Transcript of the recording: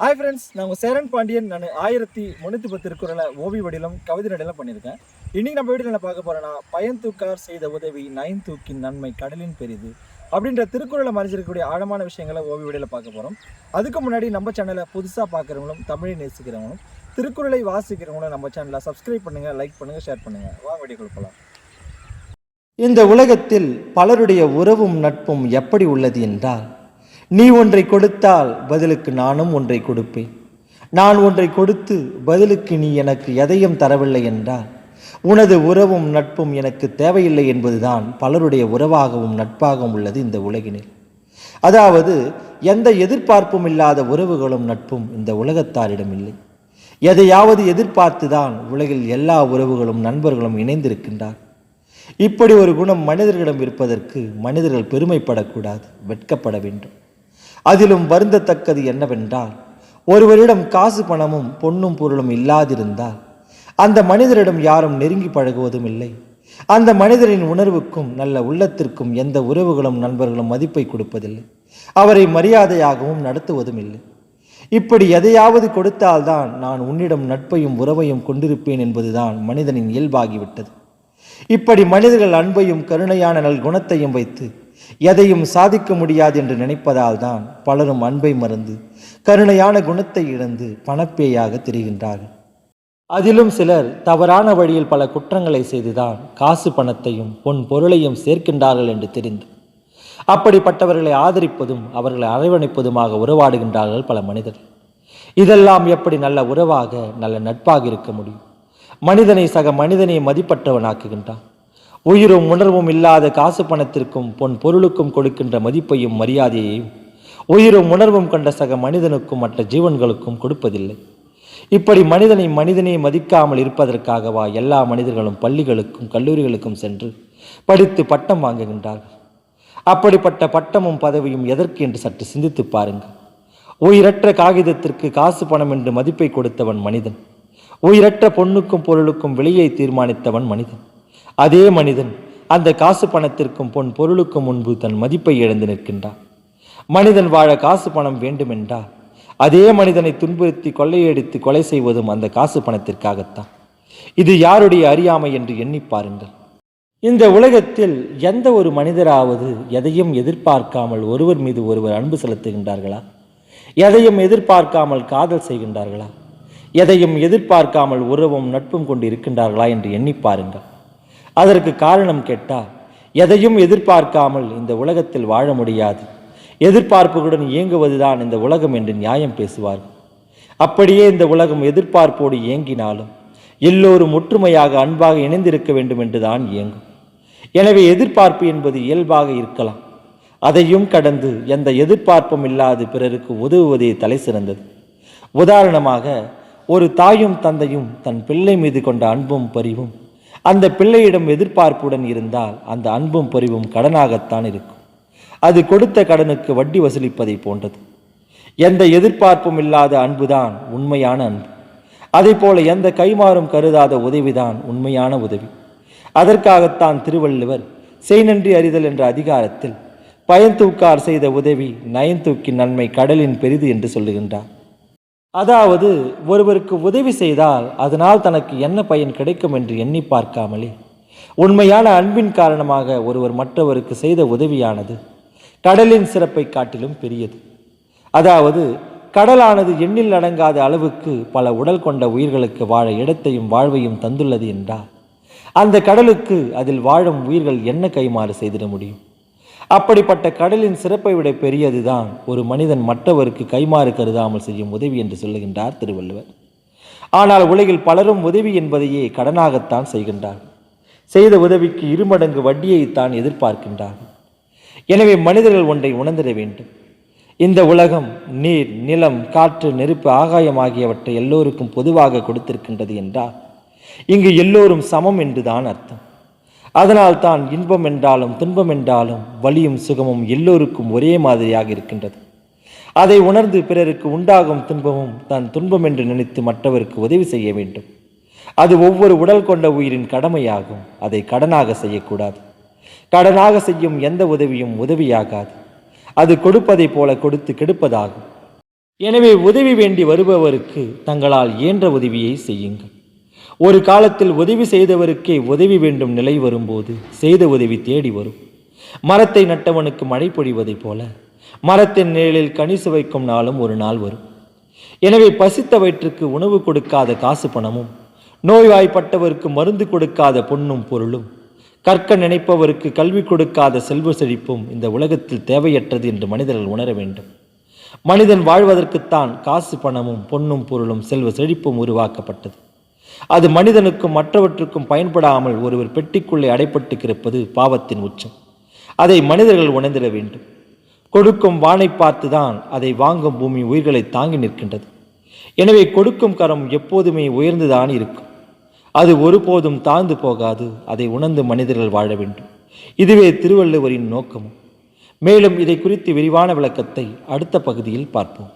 Hi friends நான் உங்கள் சேரன் பாண்டியன். நான் ஆயிரத்தி முந்நூற்றி பத்து திருக்குறளை ஓவி வடிலம் கவிதை நடையெல்லாம் பண்ணியிருக்கேன். இன்னைக்கு நம்ம வீட்டில் என்ன பார்க்க போகிறேன்னா பயன் தூக்கார் செய்த உதவி நயன் தூக்கின் நன்மை கடலின் பெரிது அப்படின்ற திருக்குறளை மறைஞ்சிருக்கக்கூடிய ஆழமான விஷயங்களை ஓவி வடியில் பார்க்க போகிறோம் அதுக்கு முன்னாடி நம்ம சேனலை புதுசாக பார்க்குறவங்களும் தமிழை நேசிக்கிறவங்களும் திருக்குறளை வாசிக்கிறவங்களும் நம்ம சேனலை சப்ஸ்கிரைப் பண்ணுங்கள் லைக் பண்ணுங்கள் ஷேர் பண்ணுங்கள் வா வீடியோ கொடுக்கலாம் இந்த உலகத்தில் பலருடைய உறவும் நட்பும் எப்படி உள்ளது என்றால் நீ ஒன்றை கொடுத்தால் பதிலுக்கு நானும் ஒன்றை கொடுப்பேன். நான் ஒன்றை கொடுத்து பதிலுக்கு நீ எனக்கு எதையும் தரவில்லை என்றால் உனது உறவும் நட்பும் எனக்கு தேவையில்லை என்பதுதான் பலருடைய உறவாகவும் நட்பாகவும் உள்ளது இந்த உலகினில். அதாவது எந்த எதிர்பார்ப்பும் இல்லாத உறவுகளும் நட்பும் இந்த உலகத்தாரிடம் இல்லை. எதையாவது எதிர்பார்த்துதான் உலகில் எல்லா உறவுகளும் நண்பர்களும் இணைந்திருக்கின்றார். இப்படி ஒரு குணம் மனிதர்களிடம் இருப்பதற்கு மனிதர்கள் பெருமைப்படக்கூடாது வெட்கப்பட வேண்டும். அதிலும் வருந்தத்தக்கது என்னவென்றால் ஒருவரிடம் காசு பணமும் பொன்னும் பொருளும் இல்லாதிருந்தால் அந்த மனிதரிடம் யாரும் நெருங்கி பழகுவதும் இல்லை. அந்த மனிதரின் உணர்வுக்கும் நல்ல உள்ளத்திற்கும் எந்த உறவுகளும் நண்பர்களும் மதிப்பை கொடுப்பதில்லை. அவரை மரியாதையாகவும் நடத்துவதும் இல்லை. இப்படி எதையாவது கொடுத்தால்தான் நான் உன்னிடம் நட்பையும் உறவையும் கொண்டிருப்பேன் என்பதுதான் மனிதனின் இயல்பாகிவிட்டது. இப்படி மனிதர்கள் அன்பையும் கருணையான நல் குணத்தையும் வைத்து எதையும் சாதிக்க முடியாது என்று நினைப்பதால் தான் பலரும் அன்பை மறந்து கருணையான குணத்தை இழந்து பணப்பேயாக திரிகின்றார்கள். அதிலும் சிலர் தவறான வழியில் பல குற்றங்களை செய்துதான் காசு பணத்தையும் பொன் பொருளையும் சேர்க்கின்றார்கள் என்று தெரிந்து அப்படிப்பட்டவர்களை ஆதரிப்பதும் அவர்களை அரவணைப்பதுமாக உறவாடுகின்றார்கள் பல மனிதர்கள். இதெல்லாம் எப்படி நல்ல உறவாக நல்ல நட்பாக இருக்க முடியும்? மனிதனை சக மனிதனை மதிப்பற்றவனாக்குகின்றான். உயிரும் உணர்வும் இல்லாத காசு பணத்திற்கும் பொன் பொருளுக்கும் கொடுக்கின்ற மதிப்பையும் மரியாதையையும் உயிரும் உணர்வும் கண்ட சக மனிதனுக்கும் மற்ற ஜீவன்களுக்கும் கொடுப்பதில்லை. இப்படி மனிதனை மனிதனே மதிக்காமல் இருப்பதற்காகவா எல்லா மனிதர்களும் பள்ளிகளுக்கும் கல்லூரிகளுக்கும் சென்று படித்து பட்டம் வாங்குகின்றார்கள்? அப்படிப்பட்ட பட்டமும் பதவியும் எதற்கு என்று சற்று சிந்தித்து பாருங்கள். உயிரற்ற காகிதத்திற்கு காசு பணம் என்று மதிப்பை கொடுத்தவன் மனிதன். உயிரற்ற பொண்ணுக்கும் பொருளுக்கும் விலையை தீர்மானித்தவன் மனிதன். அதே மனிதன் அந்த காசு பணத்திற்கும் பொன் பொருளுக்கும் முன்பு தன் மதிப்பை இழந்து நிற்கின்றான். மனிதன் வாழ காசு பணம் வேண்டுமென்றால் அதே மனிதனை துன்புறுத்தி கொள்ளையடித்து கொலை செய்வதும் அந்த காசு பணத்திற்காகத்தான். இது யாருடைய அறியாமை என்று எண்ணி பாருங்கள். இந்த உலகத்தில் எந்த ஒரு மனிதராவது எதையும் எதிர்பார்க்காமல் ஒருவர் மீது ஒருவர் அன்பு செலுத்துகின்றார்களா? எதையும் எதிர்பார்க்காமல் காதல் செய்கின்றார்களா? எதையும் எதிர்பார்க்காமல் உறவும் நட்பும் கொண்டு இருக்கின்றார்களா என்று எண்ணி பாருங்கள். அதற்கு காரணம் கேட்டால் எதையும் எதிர்பார்க்காமல் இந்த உலகத்தில் வாழ முடியாது. எதிர்பார்ப்புகளுடன் இயங்குவதுதான் இந்த உலகம் என்று நியாயம் பேசுவார்கள் அப்படியே இந்த உலகம் எதிர்பார்ப்போடு இயங்கினாலும் எல்லோரும் ஒற்றுமையாக அன்பாக இணைந்திருக்க வேண்டும் என்றுதான் இயங்கும். எனவே எதிர்பார்ப்பு என்பது இயல்பாக இருக்கலாம். அதையும் கடந்து எந்த எதிர்பார்ப்பும் இல்லாது பிறருக்கு உதவுவதே தலை சிறந்தது. உதாரணமாக ஒரு தாயும் தந்தையும் தன் பிள்ளை மீது கொண்ட அன்பும் பரிவும் அந்த பிள்ளையிடம் எதிர்பார்ப்புடன் இருந்தால் அந்த அன்பும் பொறிவும் கடனாகத்தான் இருக்கும். அது கொடுத்த கடனுக்கு வட்டி வசூலிப்பதை போன்றது. எந்த எதிர்பார்ப்பும் இல்லாத அன்புதான் உண்மையான அன்பு. போல எந்த கைமாறும் கருதாத உதவிதான் உண்மையான உதவி. அதற்காகத்தான் திருவள்ளுவர் செய்நன்றி அறிதல் என்ற அதிகாரத்தில் பயன்தூக்கார் செய்த உதவி நயன்தூக்கின் நன்மை கடலின் பெரிது என்று சொல்லுகின்றார். அதாவது ஒருவருக்கு உதவி செய்தால் அதனால் தனக்கு என்ன பயன் கிடைக்கும் என்று எண்ணி பார்க்காமலே. உண்மையான அன்பின் காரணமாக ஒருவர் மற்றவருக்கு செய்த உதவியானது கடலின் சிறப்பை காட்டிலும் பெரியது. அதாவது கடலானது எண்ணில் அடங்காத அளவுக்கு பல உடல் கொண்ட உயிர்களுக்கு வாழ இடத்தையும் வாழ்வையும் தந்துள்ளது என்றால் அந்த கடலுக்கு அதில் வாழும் உயிர்கள் என்ன கைமாறு செய்திட முடியும்? அப்படிப்பட்ட கடலின் சிறப்பை விட பெரியதுதான் ஒரு மனிதன் மற்றவருக்கு கைமாறு கருதாமல் செய்யும் உதவி என்று சொல்லுகின்றார் திருவள்ளுவர். ஆனால் உலகில் பலரும் உதவி என்பதையே கடனாகத்தான் செய்கின்றார்கள் செய்த உதவிக்கு இருமடங்கு வட்டியைத்தான் எதிர்பார்க்கின்றார்கள் எனவே மனிதர்கள் ஒன்றை உணர்ந்திட வேண்டும். இந்த உலகம் நீர் நிலம் காற்று நெருப்பு ஆகாயம் ஆகியவற்றை எல்லோருக்கும் பொதுவாக கொடுத்திருக்கின்றது என்றால் இங்கு எல்லோரும் சமம் என்றுதான் அர்த்தம். அதனால் தான் இன்பம் என்றாலும் துன்பம் என்றாலும் வலியும் சுகமும் எல்லோருக்கும் ஒரே மாதிரியாக இருக்கின்றது. அதை உணர்ந்து பிறருக்கு உண்டாகும் துன்பமும் தான் துன்பம் என்று நினைத்து மற்றவருக்கு உதவி செய்ய வேண்டும். அது ஒவ்வொரு உடல் கொண்ட உயிரின் கடமையாகும். அதை கடனாக செய்யக்கூடாது. கடனாக செய்யும் எந்த உதவியும் உதவியாகாது. அது கொடுப்பதைப் போல கொடுத்து கெடுப்பதாகும். எனவே உதவி வேண்டி வருபவருக்கு தங்களால் இயன்ற உதவியை செய்யுங்கள். ஒரு காலத்தில் உதவி செய்தவருக்கே உதவி வேண்டும் நிலை வரும்போது செய்த உதவி தேடி வரும். மரத்தை நட்டவனுக்கு மழை பொழிவதைப் போல மரத்தின் நிழலில் கனி சுவைக்கும் நாளும் ஒரு நாள் வரும். எனவே பசித்த வயிற்றுக்கு உணவு கொடுக்காத காசு பணமும் நோய்வாய்ப்பட்டவருக்கு மருந்து கொடுக்காத பொன்னும் பொருளும் கற்க நினைப்பவருக்கு கல்வி கொடுக்காத செல்வ செழிப்பும் இந்த உலகத்தில் தேவையற்றது என்று மனிதர்கள் உணர வேண்டும். மனிதன் வாழ்வதற்குத்தான் காசு பணமும் பொன்னும் பொருளும் செல்வ செழிப்பும் உருவாக்கப்பட்டது. அது மனிதனுக்கும் மற்றவற்றுக்கும் பயன்படாமல் ஒருவர் பெட்டிக்குள்ளே அடைப்பட்டு கிடப்பது பாவத்தின் உச்சம். அதை மனிதர்கள் உணர்ந்திட வேண்டும். கொடுக்கும் வானை பார்த்துதான் அதை வாங்கும் பூமி உயிர்களை தாங்கி நிற்கின்றது. எனவே கொடுக்கும் கரம் எப்போதுமே உயர்ந்துதான் இருக்கும். அது ஒருபோதும் தாழ்ந்து போகாது அதை உணர்ந்து மனிதர்கள் வாழ வேண்டும். இதுவே திருவள்ளுவரின் நோக்கமும். மேலும் இதை குறித்து விரிவான விளக்கத்தை அடுத்த பகுதியில் பார்ப்போம்.